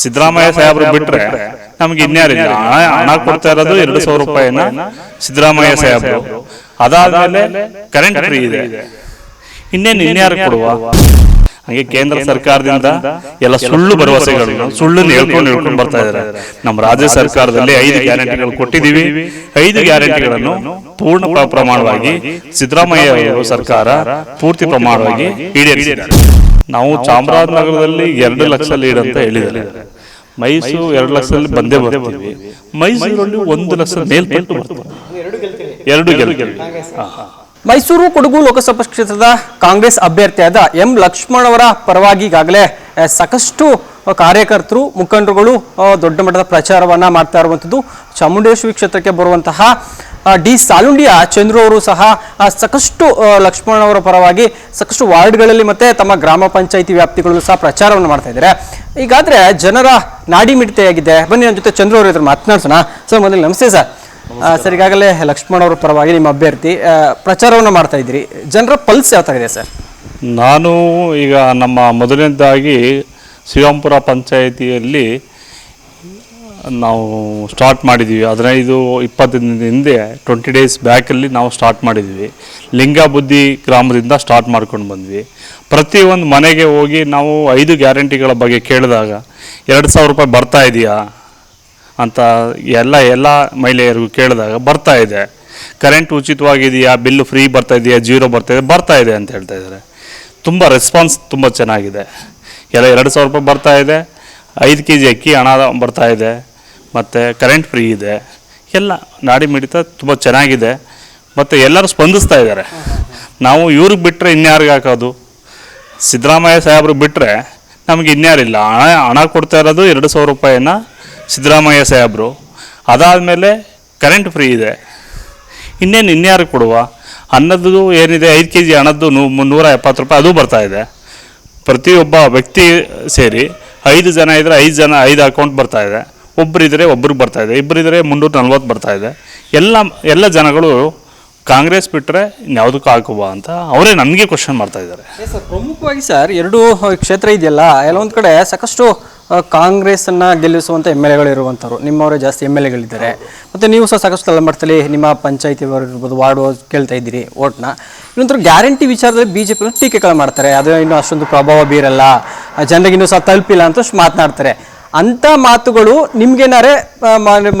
ಸಿದ್ದರಾಮಯ್ಯ ಸಾಹೇಬ್ರು ಬಿಟ್ರೆ ನಮ್ಗೆ ಇನ್ಯಾರಿಲ್ಲ ಹಣ ಕೊಡ್ತಾ ಇರೋದು ಎರಡು ಸಾವಿರ ರೂಪಾಯಿನ ಸಿದ್ದರಾಮಯ್ಯ ಸಾಹೇಬ್ರು. ಅದಾದ್ಮೇಲೆ ಕರೆಂಟ್ ಫ್ರೀ ಇದೆ. ಇನ್ನೇನು ಇನ್ಯಾರು ಕೊಡುವ? ಹಂಗೆ ಕೇಂದ್ರ ಸರ್ಕಾರದಿಂದ ಎಲ್ಲ ಸುಳ್ಳು ಭರವಸೆಗಳನ್ನು ಸುಳ್ಳನ್ನು ಹೇಳ್ಕೊಂಡು ಹೇಳ್ಕೊಂಡು ಬರ್ತಾ ಇದ್ದಾರೆ. ನಮ್ಮ ರಾಜ್ಯ ಸರ್ಕಾರದಲ್ಲಿ ಐದು ಗ್ಯಾರಂಟಿಗಳು ಕೊಟ್ಟಿದ್ದೀವಿ. ಐದು ಗ್ಯಾರಂಟಿಗಳನ್ನು ಪೂರ್ಣ ಪ್ರಮಾಣವಾಗಿ ಸಿದ್ದರಾಮಯ್ಯ ಸರ್ಕಾರ ಪೂರ್ತಿ ಪ್ರಮಾಣವಾಗಿ ಈಡೇರಿಸಿದ್ದಾರೆ. ನಾವು ಚಾಮರಾಜನಗರದಲ್ಲಿ ಎರಡು ಲಕ್ಷ ಲೀಡ್ ಅಂತ ಹೇಳಿದ್ದಾರೆ. ಮೈಸೂರು ಎರಡು ಲಕ್ಷದಲ್ಲಿ ಬಂದೇ ಬರ್ತೀವಿ. ಮೈಸೂರಲ್ಲಿ ಒಂದು ಲಕ್ಷ ಮೇಲ್ಪಟ್ಟು ಬರ್ತೀವಿ. ಎರಡು. ಮೈಸೂರು ಕೊಡಗು ಲೋಕಸಭಾ ಕ್ಷೇತ್ರದ ಕಾಂಗ್ರೆಸ್ ಅಭ್ಯರ್ಥಿಯಾದ ಎಂ ಲಕ್ಷ್ಮಣ್ ಅವರ ಪರವಾಗಿ ಈಗಾಗಲೇ ಸಾಕಷ್ಟು ಕಾರ್ಯಕರ್ತರು ಮುಖಂಡರುಗಳು ದೊಡ್ಡ ಮಟ್ಟದ ಪ್ರಚಾರವನ್ನ ಮಾಡ್ತಾ ಇರುವಂಥದ್ದು. ಚಾಮುಂಡೇಶ್ವರಿ ಕ್ಷೇತ್ರಕ್ಕೆ ಬರುವಂತಹ ಡಿ ಸಾಲುಂಡಿಯ ಚಂದ್ರು ಅವರು ಸಹ ಸಾಕಷ್ಟು ಲಕ್ಷ್ಮಣ್ ಅವರ ಪರವಾಗಿ ಸಾಕಷ್ಟು ವಾರ್ಡ್ಗಳಲ್ಲಿ ಮತ್ತೆ ತಮ್ಮ ಗ್ರಾಮ ಪಂಚಾಯಿತಿ ವ್ಯಾಪ್ತಿಗಳಲ್ಲೂ ಸಹ ಪ್ರಚಾರವನ್ನು ಮಾಡ್ತಾ ಇದ್ದಾರೆ. ಈಗಾದ್ರೆ ಜನರ ನಾಡಿ ಮಿಡಿತೆಯಾಗಿದೆ ಬನ್ನಿ ನನ್ನ ಜೊತೆ ಚಂದ್ರು ಅವರು ಇದ್ರ ಮಾತನಾಡ್ಸೋಣ. ಸರ್ ಮೊದಲು ನಮಸ್ತೆ ಸರ್. ಸರ್ ಈಗಾಗಲೇ ಲಕ್ಷ್ಮಣ್ ಅವರ ಪರವಾಗಿ ನಿಮ್ಮ ಅಭ್ಯರ್ಥಿ ಪ್ರಚಾರವನ್ನು ಮಾಡ್ತಾ ಇದ್ದೀರಿ. ಜನರ ಪಲ್ಸ್ ಯಾವ ಥರ ಇದೆ ಸರ್? ನಾನು ಈಗ ನಮ್ಮ ಮೊದಲನೇದಾಗಿ ಶಿವಂಪುರ ಪಂಚಾಯಿತಿಯಲ್ಲಿ ನಾವು ಸ್ಟಾರ್ಟ್ ಮಾಡಿದ್ದೀವಿ ಹದಿನೈದು ಇಪ್ಪತ್ತು ದಿನದ ಹಿಂದೆ ಟ್ವೆಂಟಿ ಡೇಸ್ ಬ್ಯಾಕಲ್ಲಿ ನಾವು ಸ್ಟಾರ್ಟ್ ಮಾಡಿದ್ವಿ. ಲಿಂಗಬುದ್ಧಿ ಗ್ರಾಮದಿಂದ ಸ್ಟಾರ್ಟ್ ಮಾಡ್ಕೊಂಡು ಬಂದ್ವಿ. ಪ್ರತಿಯೊಂದು ಮನೆಗೆ ಹೋಗಿ ನಾವು ಐದು ಗ್ಯಾರಂಟಿಗಳ ಬಗ್ಗೆ ಕೇಳಿದಾಗ, ಎರಡು ಸಾವಿರ ರೂಪಾಯಿ ಬರ್ತಾ ಇದೆಯಾ? ಅಂತ ಎಲ್ಲ ಎಲ್ಲ ಮಹಿಳೆಯರಿಗೂ ಕೇಳಿದಾಗ ಬರ್ತಾ ಇದೆ. ಕರೆಂಟ್ ಉಚಿತವಾಗಿದೆಯಾ? ಬಿಲ್ ಫ್ರೀ ಬರ್ತಾ ಇದೆಯಾ? ಜೀರೋ ಬರ್ತಾ ಇದೆ? ಬರ್ತಾ ಇದೆ ಅಂತ ಹೇಳ್ತಾ ಇದ್ದಾರೆ. ತುಂಬ ರೆಸ್ಪಾನ್ಸ್ ತುಂಬ ಚೆನ್ನಾಗಿದೆ. ಎಲ್ಲ ಎರಡು ಸಾವಿರ ರೂಪಾಯಿ ಬರ್ತಾ ಇದೆ. ಐದು ಕೆ ಜಿ ಅಕ್ಕಿ ಹಣ ಬರ್ತಾ ಇದೆ. ಮತ್ತು ಕರೆಂಟ್ ಫ್ರೀ ಇದೆ. ಎಲ್ಲ ನಾಡಿ ಮಿಡಿತ ತುಂಬ ಚೆನ್ನಾಗಿದೆ. ಮತ್ತು ಎಲ್ಲರೂ ಸ್ಪಂದಿಸ್ತಾ ಇದ್ದಾರೆ. ನಾವು ಇವ್ರಿಗೆ ಬಿಟ್ಟರೆ ಇನ್ಯಾರಿಗೆ ಹಾಕೋದು? ಸಿದ್ದರಾಮಯ್ಯ ಸಾಹೇಬ್ರು ಬಿಟ್ಟರೆ ನಮಗೆ ಇನ್ಯಾರಿಲ್ಲ. ಹಣ ಹಣ ಕೊಡ್ತಾ ಇರೋದು ಎರಡು ಸಾವಿರ ರೂಪಾಯಿನ ಸಿದ್ದರಾಮಯ್ಯ ಸಾಹೇಬ್ರು. ಅದಾದಮೇಲೆ ಕರೆಂಟ್ ಫ್ರೀ ಇದೆ. ಇನ್ನೇನು ಇನ್ಯಾರಿಗೆ ಕೊಡುವ? ಅನ್ನದ್ದು ಏನಿದೆ? ಐದು ಕೆ ಜಿ ಹಣದ್ದು ನೂ ಮುನ್ನೂರ ಎಪ್ಪತ್ತು ರೂಪಾಯಿ ಅದು ಬರ್ತಾ ಇದೆ. ಪ್ರತಿಯೊಬ್ಬ ವ್ಯಕ್ತಿ ಸೇರಿ ಐದು ಜನ ಇದ್ದರೆ ಐದು ಜನ ಐದು ಅಕೌಂಟ್ ಬರ್ತಾ ಇದೆ. ಒಬ್ಬರಿದ್ರೆ ಒಬ್ರಿಗೆ ಬರ್ತಾ ಇದೆ ಇಬ್ಬರಿದ್ರೆ ಮುನ್ನೂರ ನಲ್ವತ್ತು ಬರ್ತಾ ಇದೆ. ಎಲ್ಲ ಎಲ್ಲ ಜನಗಳು ಕಾಂಗ್ರೆಸ್ ಬಿಟ್ಟರೆ ಯಾವುದಕ್ಕೂ ಹಾಕುವ ಅಂತ ಅವರೇ ನನಗೆ ಕ್ವಶನ್ ಮಾಡ್ತಾ ಇದ್ದಾರೆ. ಸರ್, ಪ್ರಮುಖವಾಗಿ ಸರ್, ಎರಡು ಕ್ಷೇತ್ರ ಇದೆಯಲ್ಲ ಎಲ್ಲ ಒಂದು ಕಡೆ ಸಾಕಷ್ಟು ಕಾಂಗ್ರೆಸ್ನ ಗೆಲ್ಲಿಸುವಂಥ ಎಂ ಎಲ್ ಎಗಳಿರುವಂಥವ್ರು ನಿಮ್ಮವರೇ ಜಾಸ್ತಿ ಎಂ ಎಲ್ ಎಗಳಿದ್ದಾರೆ. ಮತ್ತು ನೀವು ಸಹ ಸಾಕಷ್ಟು ತಲೆಮಾಡ್ತಲ್ಲಿ ನಿಮ್ಮ ಪಂಚಾಯತಿ ಇರ್ಬೋದು, ವಾರ್ಡ್ ಕೇಳ್ತಾ ಇದ್ದೀರಿ ಓಟ್ನ ಇನ್ನೊಂಥರ ಗ್ಯಾರಂಟಿ ವಿಚಾರದಲ್ಲಿ ಬಿ ಜೆ ಪಿ ಟೀಕೆಗಳು ಮಾಡ್ತಾರೆ, ಅದು ಇನ್ನೂ ಅಷ್ಟೊಂದು ಪ್ರಭಾವ ಬೀರಲ್ಲ ಜನರಿಗೆ ಇನ್ನೂ ಸಹ ತಲುಪಿಲ್ಲ ಅಂತ ಮಾತನಾಡ್ತಾರೆ. ಅಂಥ ಮಾತುಗಳು ನಿಮ್ಗೇನಾರೆ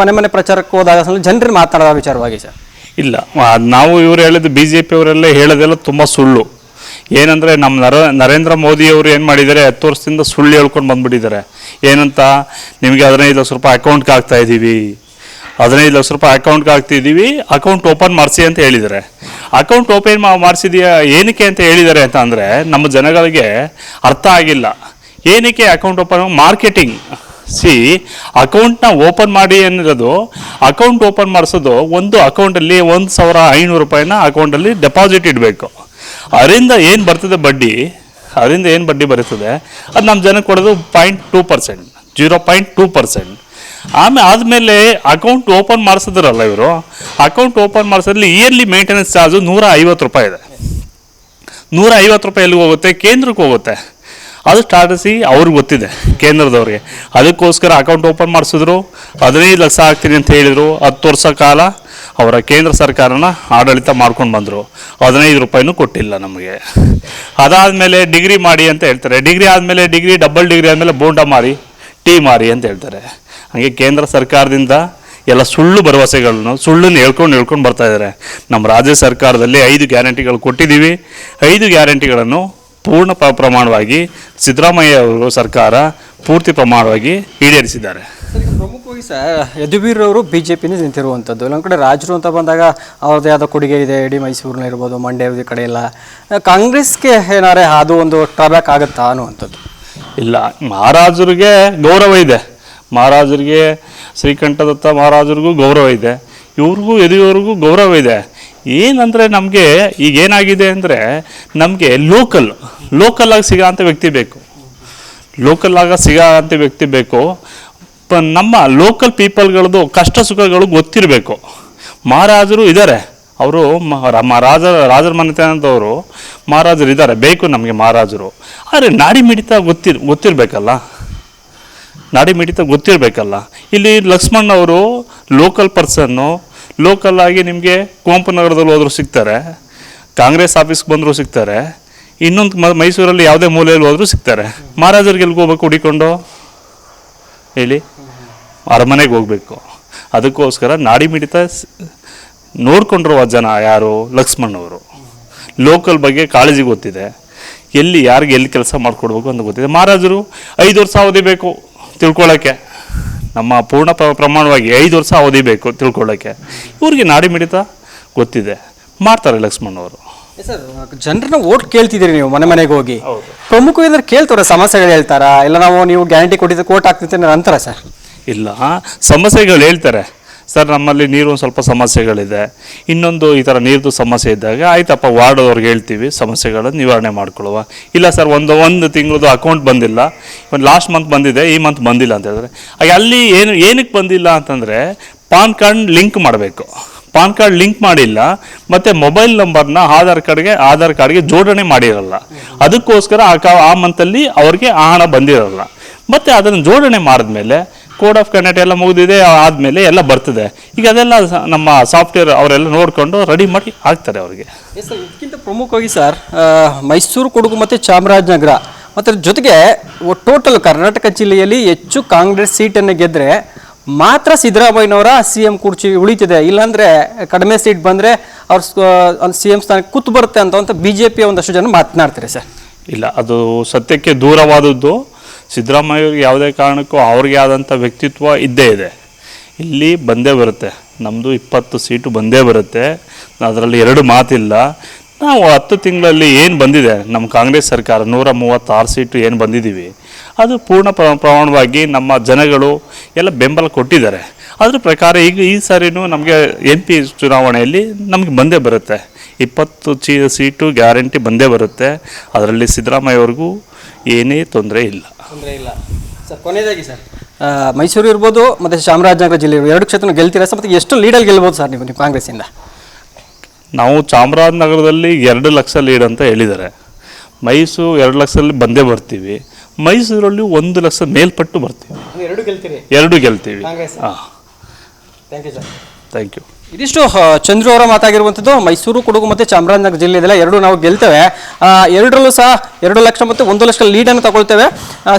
ಮನೆ ಮನೆ ಪ್ರಚಾರಕ್ಕೆ ಹೋದಾಗ ಜನರು ಮಾತಾಡೋ ವಿಚಾರವಾಗಿ ಸರ್? ಇಲ್ಲ ನಾವು ಇವರು ಹೇಳಿದ್ದು ಬಿ ಜೆ ಪಿ ಅವರೆಲ್ಲ ಹೇಳೋದೆಲ್ಲ ತುಂಬ ಸುಳ್ಳು. ಏನಂದರೆ ನಮ್ಮ ನರ, ನರೇಂದ್ರ ಮೋದಿ ಅವರು ಏನು ಮಾಡಿದ್ದಾರೆ, ಹತ್ತು ವರ್ಷದಿಂದ ಸುಳ್ಳು ಹೇಳ್ಕೊಂಡು ಬಂದ್ಬಿಟ್ಟಿದ್ದಾರೆ. ಏನಂತ, ನಿಮಗೆ ಹದಿನೈದು ಲಕ್ಷ ರೂಪಾಯಿ ಅಕೌಂಟ್ಗೆ ಹಾಕ್ತಾ ಇದ್ದೀವಿ. ಹದಿನೈದು ಲಕ್ಷ ರೂಪಾಯಿ ಅಕೌಂಟ್ಗೆ ಹಾಕ್ತಿದ್ದೀವಿ ಅಕೌಂಟ್ ಓಪನ್ ಮಾಡಿಸಿ ಅಂತ ಹೇಳಿದ್ದಾರೆ. ಅಕೌಂಟ್ ಓಪನ್ ಮಾಡಿಸಿದೆಯಾ ಏನಕ್ಕೆ ಅಂತ ಹೇಳಿದ್ದಾರೆ ಅಂತ ಅಂದರೆ, ನಮ್ಮ ಜನಗಳಿಗೆ ಅರ್ಥ ಆಗಿಲ್ಲ. ಏನಕ್ಕೆ ಅಕೌಂಟ್ ಓಪನ್ ಮಾರ್ಕೆಟಿಂಗ್ ಸಿ ಅಕೌಂಟ್ನ ಓಪನ್ ಮಾಡಿ ಅನ್ನೋದು ಅಕೌಂಟ್ ಓಪನ್ ಮಾಡಿಸೋದು ಒಂದು ಅಕೌಂಟಲ್ಲಿ ಒಂದು ಸಾವಿರ ಐನೂರು ರೂಪಾಯಿನ ಅಕೌಂಟಲ್ಲಿ ಡೆಪಾಸಿಟ್ ಇಡಬೇಕು. ಅದರಿಂದ ಏನು ಬರ್ತದೆ ಬಡ್ಡಿ? ಅದರಿಂದ ಏನು ಬಡ್ಡಿ ಬರ್ತದೆ? ಅದು ನಮ್ಮ ಜನಕ್ಕೆ ಕೊಡೋದು point two percent zero point two percent ಆಮೇಲೆ ಆದಮೇಲೆ ಅಕೌಂಟ್ ಓಪನ್ ಮಾಡಿಸಿದ್ರಲ್ಲ ಇವರು ಅಕೌಂಟ್ ಓಪನ್ ಮಾಡಿಸೋದ್ರಲ್ಲಿ ಇಯರ್ಲಿ ಮೇಂಟೆನೆನ್ಸ್ ಚಾರ್ಜು ನೂರ ಐವತ್ತು ರೂಪಾಯಿ ಇದೆ. ನೂರ ಐವತ್ತು ರೂಪಾಯಿ ಎಲ್ಲಿಗೆ ಹೋಗುತ್ತೆ, ಕೇಂದ್ರಕ್ಕೆ ಹೋಗುತ್ತೆ. ಅದು ಸ್ಟಾರ್ಟಿಸಿ ಅವ್ರಿಗೆ ಗೊತ್ತಿದೆ, ಕೇಂದ್ರದವ್ರಿಗೆ. ಅದಕ್ಕೋಸ್ಕರ ಅಕೌಂಟ್ ಓಪನ್ ಮಾಡಿಸಿದ್ರು. ಹದಿನೈದು ಲಕ್ಷ ಆಗ್ತೀನಿ ಅಂತ ಹೇಳಿದರು. ಹತ್ತು ವರ್ಷ ಕಾಲ ಅವರ ಕೇಂದ್ರ ಸರ್ಕಾರನ ಆಡಳಿತ ಮಾಡ್ಕೊಂಡು ಬಂದರು. ಹದಿನೈದು ರೂಪಾಯಿನೂ ಕೊಟ್ಟಿಲ್ಲ ನಮಗೆ. ಅದಾದಮೇಲೆ ಡಿಗ್ರಿ ಮಾಡಿ ಅಂತ ಹೇಳ್ತಾರೆ. ಡಿಗ್ರಿ ಆದಮೇಲೆ ಡಿಗ್ರಿ, ಡಬಲ್ ಡಿಗ್ರಿ ಆದಮೇಲೆ ಬೋಂಡ ಮಾರಿ, ಟೀ ಮಾರಿ ಅಂತ ಹೇಳ್ತಾರೆ. ಹಾಗೆ ಕೇಂದ್ರ ಸರ್ಕಾರದಿಂದ ಎಲ್ಲ ಸುಳ್ಳು ಭರವಸೆಗಳನ್ನು, ಸುಳ್ಳನ್ನು ಹೇಳ್ಕೊಂಡು ಹೇಳ್ಕೊಂಡು ಬರ್ತಾ ಇದ್ದಾರೆ. ನಮ್ಮ ರಾಜ್ಯ ಸರ್ಕಾರದಲ್ಲಿ ಐದು ಗ್ಯಾರಂಟಿಗಳು ಕೊಟ್ಟಿದ್ದೀವಿ. ಐದು ಗ್ಯಾರಂಟಿಗಳನ್ನು ಪೂರ್ಣ ಪ್ರ- ಪ್ರಮಾಣವಾಗಿ ಸಿದ್ದರಾಮಯ್ಯ ಅವರು ಸರ್ಕಾರ ಪೂರ್ತಿ ಪ್ರಮಾಣವಾಗಿ ಈಡೇರಿಸಿದ್ದಾರೆ. ಪ್ರಮುಖವಾಗಿ ಸರ್ ಯದುವೀರ್ ಅವರು ಬಿ ಜೆ ಪಿನೇ ನಿಂತಿರುವಂಥದ್ದು. ಇಲ್ಲೊಂದು ಕಡೆ ರಾಜರು ಅಂತ ಬಂದಾಗ ಅವ್ರದ್ದೇ ಆದ ಕೊಡುಗೆ ಇದೆ ಇಡೀ ಮೈಸೂರಿನ ಇರ್ಬೋದು ಮಂಡ್ಯ ಕಡೆ ಎಲ್ಲ ಕಾಂಗ್ರೆಸ್ಗೆ ಏನಾರೆ ಅದು ಒಂದು ಟ್ರಾಬ್ಯಾಕ್ ಆಗುತ್ತಾ ಅನ್ನುವಂಥದ್ದು? ಇಲ್ಲ ಮಹಾರಾಜರಿಗೆ ಗೌರವ ಇದೆ. ಮಹಾರಾಜರಿಗೆ ಶ್ರೀಕಂಠದತ್ತ ಮಹಾರಾಜರಿಗೂ ಗೌರವ ಇದೆ. ಇವ್ರಿಗೂ ಯದುವರಿಗೂ ಗೌರವ ಇದೆ. ಏನಂದರೆ ನಮಗೆ ಈಗ ಏನಾಗಿದೆ ಅಂದರೆ ನಮಗೆ ಲೋಕಲ್ ಲೋಕಲ್ಲಾಗಿ ಸಿಗೋಂಥ ವ್ಯಕ್ತಿ ಬೇಕು. ಲೋಕಲ್ ಆಗ ಸಿಗೋ ಅಂಥ ವ್ಯಕ್ತಿ ಬೇಕು. ಪ ನಮ್ಮ ಲೋಕಲ್ ಪೀಪಲ್ಗಳದ್ದು ಕಷ್ಟ ಸುಖಗಳು ಗೊತ್ತಿರಬೇಕು. ಮಹಾರಾಜರು ಇದ್ದಾರೆ ಅವರು ರಾಜ, ರಾಜರ ಮನೆತನದವರು ಮಹಾರಾಜರು ಇದ್ದಾರೆ ಬೇಕು ನಮಗೆ ಮಹಾರಾಜರು. ಆದರೆ ನಾಡಿ ಮಿಡಿತ ಗೊತ್ತಿರ್, ಗೊತ್ತಿರಬೇಕಲ್ಲ. ನಾಡಿ ಮಿಡಿತ ಗೊತ್ತಿರಬೇಕಲ್ಲ. ಇಲ್ಲಿ ಲಕ್ಷ್ಮಣ್ ಅವರು ಲೋಕಲ್ ಪರ್ಸನ್ನು ಲೋಕಲ್ ಆಗಿ ನಿಮಗೆ ಕುವೆಂಪು ನಗರದಲ್ಲಿ ಹೋದ್ರು ಸಿಗ್ತಾರೆ, ಕಾಂಗ್ರೆಸ್ ಆಫೀಸ್ಗೆ ಬಂದರೂ ಸಿಗ್ತಾರೆ, ಇನ್ನೊಂದು ಮ, ಮೈಸೂರಲ್ಲಿ ಯಾವುದೇ ಮೂಲೆಯಲ್ಲಿ ಹೋದರೂ ಸಿಗ್ತಾರೆ. ಮಹಾರಾಜರಿಗೆ ಎಲ್ಲಿಗೆ ಹೋಗ್ಬೇಕು ಹುಡಿಕೊಂಡು? ಹೇಳಿ. ಅರಮನೆಗೆ ಹೋಗ್ಬೇಕು. ಅದಕ್ಕೋಸ್ಕರ ನಾಡಿ ಮಿಡಿತ ನೋಡ್ಕೊಂಡಿರುವ ಜನ ಯಾರು? ಲಕ್ಷ್ಮಣ್ ಅವರು ಲೋಕಲ್ ಬಗ್ಗೆ ಕಾಳಜಿ ಗೊತ್ತಿದೆ. ಎಲ್ಲಿ ಯಾರಿಗೆ ಎಲ್ಲಿ ಕೆಲಸ ಮಾಡಿಕೊಡ್ಬೇಕು ಅಂತ ಗೊತ್ತಿದೆ. ಮಹಾರಾಜರು ಐದು ವರ್ಷ ಅವಧಿ ಬೇಕು ತಿಳ್ಕೊಳ್ಳೋಕ್ಕೆ ನಮ್ಮ ಪೂರ್ಣ ಪ್ರ- ಪ್ರಮಾಣವಾಗಿ ಐದು ವರ್ಷ ಅವಧಿ ಬೇಕು ತಿಳ್ಕೊಳ್ಳೋಕ್ಕೆ ಇವ್ರಿಗೆ ನಾಡಿ ಮಿಡಿತ ಗೊತ್ತಿದೆ. ಮಾಡ್ತಾರೆ ಲಕ್ಷ್ಮಣ್ ಅವರು. ಸರ್ ಜನರನ್ನ ಓಟ್ ಕೇಳ್ತಿದ್ದೀರಿ ನೀವು ಮನೆ ಮನೆಗೆ ಹೋಗಿ. ಪ್ರಮುಖ ಏನಾದ್ರು ಕೇಳ್ತಾರ ಸಮಸ್ಯೆಗಳು ಹೇಳ್ತಾರಾ? ಇಲ್ಲ ನಾವು ನೀವು ಗ್ಯಾರಂಟಿ ಕೊಟ್ಟಿದ್ದು ಕೋಟ್ ಹಾಕ್ತಿದ್ದೆ ಅಂತಾರ ಸರ್? ಇಲ್ಲ ಸಮಸ್ಯೆಗಳು ಹೇಳ್ತಾರೆ. ಸರ್, ನಮ್ಮಲ್ಲಿ ನೀರು ಸ್ವಲ್ಪ ಸಮಸ್ಯೆಗಳಿದೆ. ಇನ್ನೊಂದು ಈ ಥರ ನೀರ್ದು ಸಮಸ್ಯೆ ಇದ್ದಾಗ, ಆಯ್ತಪ್ಪ ವಾರ್ಡವ್ರಿಗೆ ಹೇಳ್ತೀವಿ, ಸಮಸ್ಯೆಗಳನ್ನು ನಿವಾರಣೆ ಮಾಡ್ಕೊಳ್ಳುವ. ಇಲ್ಲ ಸರ್, ಒಂದು ಒಂದು ತಿಂಗಳದು ಅಕೌಂಟ್ ಬಂದಿಲ್ಲ. ಒಂದು ಲಾಸ್ಟ್ ಮಂತ್ ಬಂದಿದೆ, ಈ ಮಂತ್ ಬಂದಿಲ್ಲ ಅಂತ ಹೇಳಿದ್ರೆ ಆಗ ಅಲ್ಲಿ ಏನು, ಏನಕ್ಕೆ ಬಂದಿಲ್ಲ? ಅಂತಂದರೆ, ಪಾನ್ ಕಾರ್ಡ್ ಲಿಂಕ್ ಮಾಡಬೇಕು. ಪಾನ್ ಕಾರ್ಡ್ ಲಿಂಕ್ ಮಾಡಿಲ್ಲ, ಮತ್ತು ಮೊಬೈಲ್ ನಂಬರ್ನ ಆಧಾರ್ ಕಾರ್ಡ್ಗೆ ಆಧಾರ್ ಕಾರ್ಡ್ಗೆ ಜೋಡಣೆ ಮಾಡಿರಲ್ಲ. ಅದಕ್ಕೋಸ್ಕರ ಆ ಕಾ, ಆ ಮಂತಲ್ಲಿ ಅವ್ರಿಗೆ ಆ ಹಣ ಬಂದಿರಲ್ಲ. ಮತ್ತು ಅದನ್ನು ಜೋಡಣೆ ಮಾಡಿದ್ಮೇಲೆ ಕೋಡ್ ಆಫ್ ಕಂಡಕ್ಟ್ ಎಲ್ಲ ಮುಗಿದಿದೆ ಆದಮೇಲೆ ಎಲ್ಲ ಬರ್ತದೆ. ಈಗ ಅದೆಲ್ಲ ನಮ್ಮ ಸಾಫ್ಟ್ವೇರ್ ಅವರೆಲ್ಲ ನೋಡಿಕೊಂಡು ರೆಡಿ ಮಾಡಿ ಹಾಕ್ತಾರೆ ಅವರಿಗೆ. ಇದಕ್ಕಿಂತ ಪ್ರಮುಖವಾಗಿ ಸರ್ ಮೈಸೂರು ಕೊಡಗು ಮತ್ತು ಚಾಮರಾಜನಗರ. ಮತ್ತು ಜೊತೆಗೆ ಟೋಟಲ್ ಕರ್ನಾಟಕ ಜಿಲ್ಲೆಯಲ್ಲಿ ಹೆಚ್ಚು ಕಾಂಗ್ರೆಸ್ ಸೀಟನ್ನು ಗೆದ್ದರೆ ಮಾತ್ರ ಸಿದ್ದರಾಮಯ್ಯನವರ ಸಿ ಎಂ ಕುರ್ಚಿ ಉಳಿತಿದೆ. ಇಲ್ಲಾಂದರೆ ಕಡಿಮೆ ಸೀಟ್ ಬಂದರೆ ಅವ್ರ ಸಿ ಎಂ ಸ್ಥಾನಕ್ಕೆ ಕೂತು ಬರುತ್ತೆ ಅಂತ ಅಂತ ಬಿ ಜೆ ಪಿಯ ಒಂದಷ್ಟು ಜನ ಮಾತನಾಡ್ತಾರೆ ಸರ್ ಇಲ್ಲ ಅದು ಸತ್ಯಕ್ಕೆ ದೂರವಾದದ್ದು. ಸಿದ್ದರಾಮಯ್ಯವ್ರಿಗೆ ಯಾವುದೇ ಕಾರಣಕ್ಕೂ ಅವ್ರಿಗೆ ಆದಂಥ ವ್ಯಕ್ತಿತ್ವ ಇದ್ದೇ ಇದೆ. ಇಲ್ಲಿ ಬಂದೇ ಬರುತ್ತೆ. ನಮ್ಮದು ಇಪ್ಪತ್ತು ಸೀಟು ಬಂದೇ ಬರುತ್ತೆ. ಅದರಲ್ಲಿ ಎರಡು ಮಾತಿಲ್ಲ. ನಾವು ಹತ್ತು ತಿಂಗಳಲ್ಲಿ ಏನು ಬಂದಿದೆ? ನಮ್ಮ ಕಾಂಗ್ರೆಸ್ ಸರ್ಕಾರ ನೂರ ಮೂವತ್ತಾರು ಸೀಟು ಏನು ಬಂದಿದ್ದೀವಿ? ಅದು ಪೂರ್ಣ ಪ್ರ- ಪ್ರಮಾಣವಾಗಿ ನಮ್ಮ ಜನಗಳು ಎಲ್ಲ ಬೆಂಬಲ ಕೊಟ್ಟಿದ್ದಾರೆ. ಅದ್ರ ಪ್ರಕಾರ ಈಗ ಈ ಸಾರಿನೂ ನಮಗೆ ಎಂ ಪಿ ಚುನಾವಣೆಯಲ್ಲಿ ನಮಗೆ ಬಂದೇ ಬರುತ್ತೆ. ಇಪ್ಪತ್ತು ಚೀ, ಸೀಟು ಗ್ಯಾರಂಟಿ ಬಂದೇ ಬರುತ್ತೆ. ಅದರಲ್ಲಿ ಸಿದ್ದರಾಮಯ್ಯವ್ರಿಗೂ ಏನೇ ತೊಂದರೆ ಇಲ್ಲ. ತೊಂದರೆ ಇಲ್ಲ. ಸರ್ ಕೊನೆಯದಾಗಿ ಸರ್. ಮೈಸೂರು ಇರ್ಬೋದು ಮತ್ತು ಚಾಮರಾಜನಗರ ಜಿಲ್ಲೆ ಇರ್ಬೋದು. ಎರಡು ಕ್ಷೇತ್ರ ಗೆಲ್ತೀರಾ ಸರ್? ಮತ್ತು ಎಷ್ಟು ಲೀಡಲ್ಲಿ ಗೆಲ್ಬೋದು ಸರ್ ನೀವು ನೀವು ಕಾಂಗ್ರೆಸ್ಸಿಂದ? ನಾವು ಚಾಮರಾಜನಗರದಲ್ಲಿ ಎರಡು ಲಕ್ಷ ಲೀಡ್ ಅಂತ ಹೇಳಿದ್ದಾರೆ. ಮೈಸೂರು ಎರಡು ಲಕ್ಷದಲ್ಲಿ ಬಂದೇ ಬರ್ತೀವಿ. ಮೈಸೂರಲ್ಲಿ ಒಂದು ಲಕ್ಷ ಮೇಲ್ಪಟ್ಟು ಬರ್ತೀವಿ. ಎರಡು ಗೆಲ್ತೀರಿ? ಎರಡು ಗೆಲ್ತೀವಿ. ಹಾಂ. Thank you sir. Thank you. ಇದಿಷ್ಟು ಚಂದ್ರು ಅವರ ಮಾತಾಗಿರುವಂಥದ್ದು. ಮೈಸೂರು, ಕೊಡಗು ಮತ್ತು ಚಾಮರಾಜನಗರ ಜಿಲ್ಲೆ ಇದೆಲ್ಲ ಎರಡು ನಾವು ಗೆಲ್ತೇವೆ. ಎರಡರಲ್ಲೂ ಸಹ ಎರಡು ಲಕ್ಷ ಮತ್ತು ಒಂದು ಲಕ್ಷ ಲೀಡನ್ನು ತಗೊಳ್ತೇವೆ.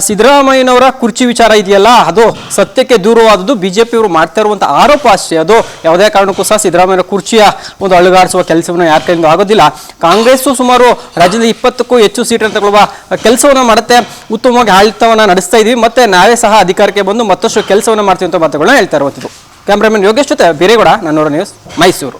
ಸಿದ್ದರಾಮಯ್ಯನವರ ಕುರ್ಚಿ ವಿಚಾರ ಇದೆಯಲ್ಲ, ಅದು ಸತ್ಯಕ್ಕೆ ದೂರವಾದದ್ದು. ಬಿ ಜೆ ಪಿಯವರು ಮಾಡ್ತಾ ಇರುವಂಥ ಆರೋಪ ಅಷ್ಟೇ. ಅದು ಯಾವುದೇ ಕಾರಣಕ್ಕೂ ಸಹ ಸಿದ್ದರಾಮಯ್ಯನ ಕುರ್ಚಿಯ ಒಂದು ಅಳುಗಾಡಿಸುವ ಕೆಲಸವನ್ನು ಯಾರ ಆಗೋದಿಲ್ಲ. ಕಾಂಗ್ರೆಸ್ಸು ಸುಮಾರು ರಾಜ್ಯದ ಇಪ್ಪತ್ತಕ್ಕೂ ಹೆಚ್ಚು ಸೀಟನ್ನು ತಗೊಳ್ಳುವ ಕೆಲಸವನ್ನು ಮಾಡುತ್ತೆ. ಉತ್ತಮವಾಗಿ ಆಡಳಿತವನ್ನು ನಡೆಸ್ತಾ ಇದ್ದೀವಿ ಮತ್ತು ನಾವೇ ಸಹ ಅಧಿಕಾರಕ್ಕೆ ಬಂದು ಮತ್ತಷ್ಟು ಕೆಲಸವನ್ನು ಮಾಡ್ತೀವಿ ಅಂತ ಮಾತುಗಳನ್ನ ಹೇಳ್ತಾ ಇರುವಂಥದ್ದು. ಕ್ಯಾಮ್ರಾಮನ್ ಯೋಗೇಶ್ ಜೊತೆ ಬೀರೇಗೌಡ ನನ್ನೂರ ನ್ಯೂಸ್ ಮೈಸೂರು.